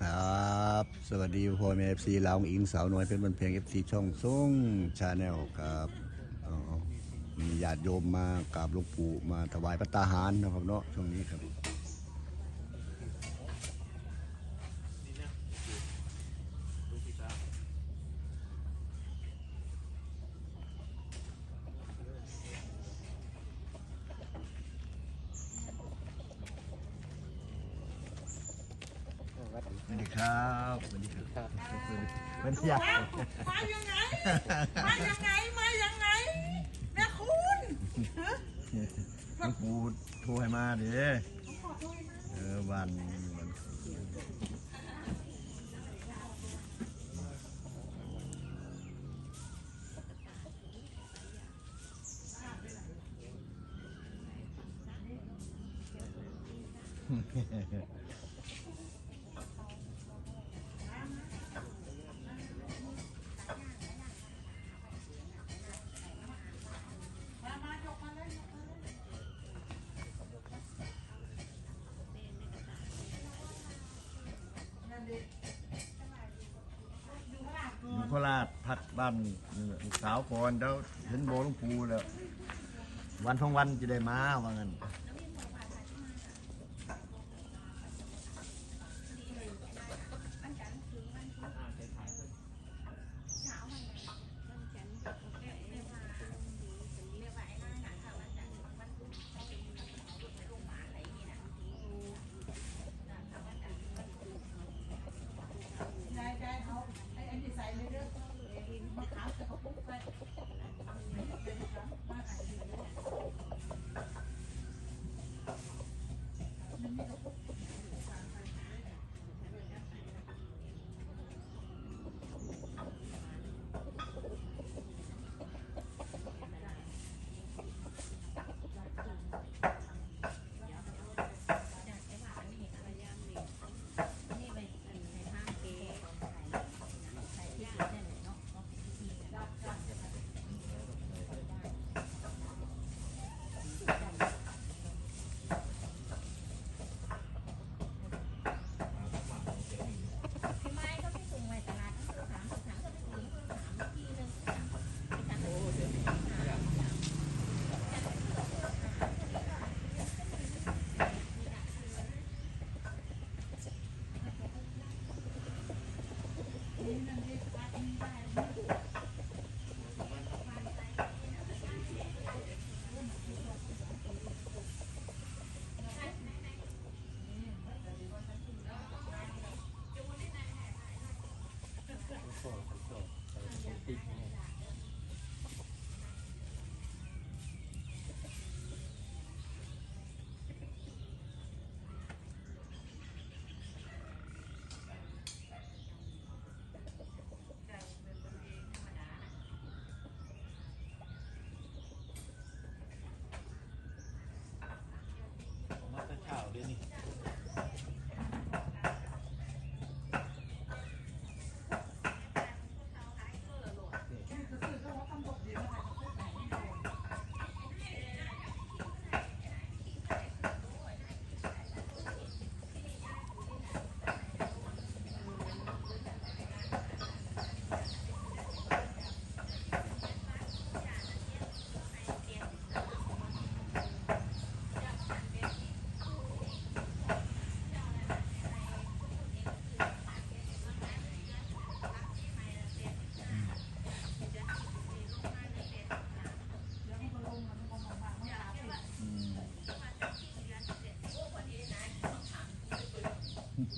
ครับ สวัสดีพ่อแม่เอฟซีลาวอิงสาวน้อยเป็นบันเพลงเอฟซีช่องส่งชาแนลครับมีญาติโยมมากราบหลวงปู่มาถวายพระตาหารนะครับเนาะช่วงนี้ครับ สวัสดี ครับสวัสดีครับสวัสดีครับมายังไง มายังไง มายังไงแม่คุณฮะหลวงปู่โทรให้มาเด้อขอโทษนะเออวันวันมา มายกมาเลยยกมาเลยนั่นดิอยู่ข้างหลังก่ อ อยู่ น โคราชพักบ้านลูกสาวก่อนแล้วเห็นโบหลุงปูแล้ว วันท้องวันจะได้มาว่างั้น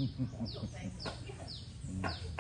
Thank you.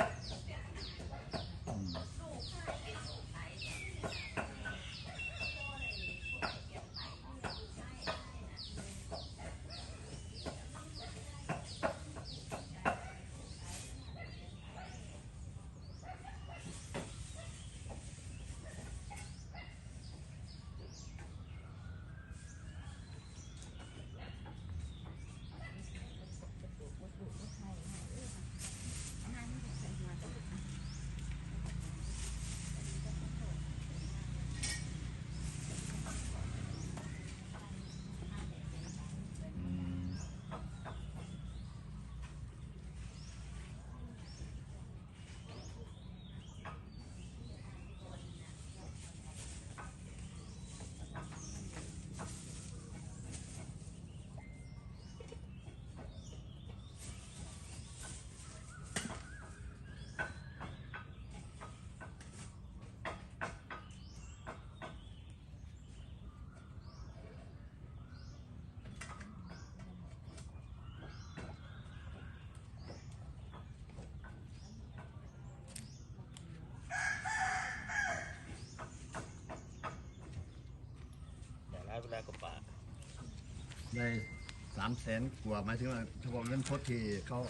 ามแสนกว่าหมายถึงว่าเฉพาะเงินสดที่เขา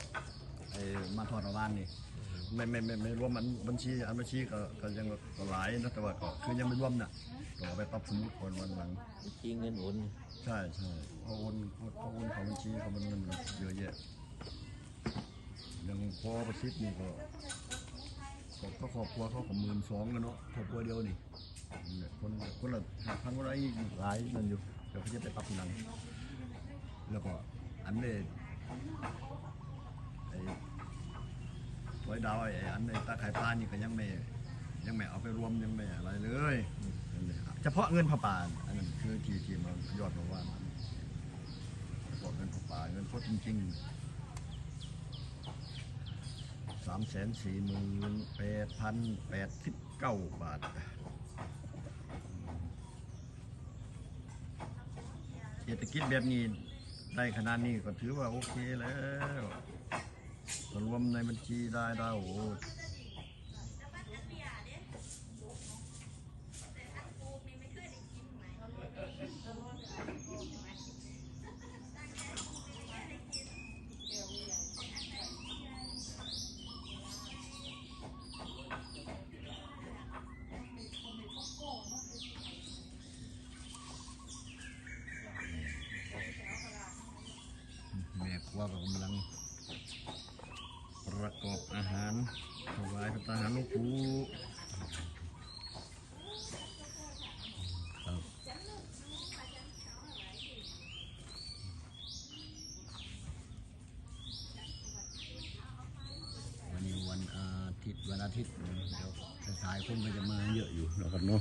ไอ้มาทอดระวานนี่ไม่ไม่ไม่ไม่รวมมันบัญชีอันบัญชีก็ก็ยังก็หลายนะแต่ว่าก็คือยังไม่รวมน่ะก็เอาไปปรับสมุดคนวันหลัง จริงเงินโอนใช่ใช่เขาโอนเขาเขาโอนเขาบัญชีเขามันเงินเยอะแยะยังพอประชิดนี่ก็ก็ก็ครอบครัวเขาของหมื่นสองแล้วเนาะครอบครัวเดียวนี่เนี่ยคนคนละห้าพันคนละอีกหลายนั่นอยู่เดี๋ยวเขาจะไปปรับทีหลัง แล้วก็อันนี้ไอ้ถอยดาวไอ้อันในตาไข่ปลานี่ก็ยังไม่ยังไม่เอาไปรวมยังไม่อะไรเลยนั่นเลยครับเฉพาะเงินผ่าป่าอันนั้นคือที่ที่มันยอดมาว่ามันเฉพาะเงินผ่าป่าเงินสดจริงๆสามแสนสี่หมื่นแปดพันแปดสิบเก้าบาทเศรษฐกิจแบบนี้ ได้ขนาดนี้ก็ถือว่าโอเคแล้วรวมในบัญชีได้ได้โอ้โหแม่ครัวก็กำลัง ประกอบอาหาร ถวายพระทหาลูกปูวันนี้วันอาทิตย์วันอาทิตย์เดี๋ยวสายคนก็จะมาเยอะอยู่นะครับเนาะ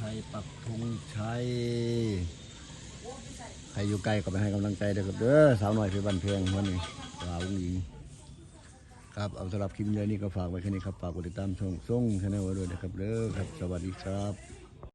ชัย ปักธงชัย ใครอยู่ใกล้ก็ไปให้กำลังใจเด้อครับเด้อสาวหน่อยเพี่บันเพลงวันนี้สาวหญิง ครับเอาสำหรับคลิปนี้นี่ก็ฝากไว้แค่นี้ครับฝากกดติดตามช่องส่งชาแนลไว้ด้วยนะครับเด้อครับ สวัสดีครับ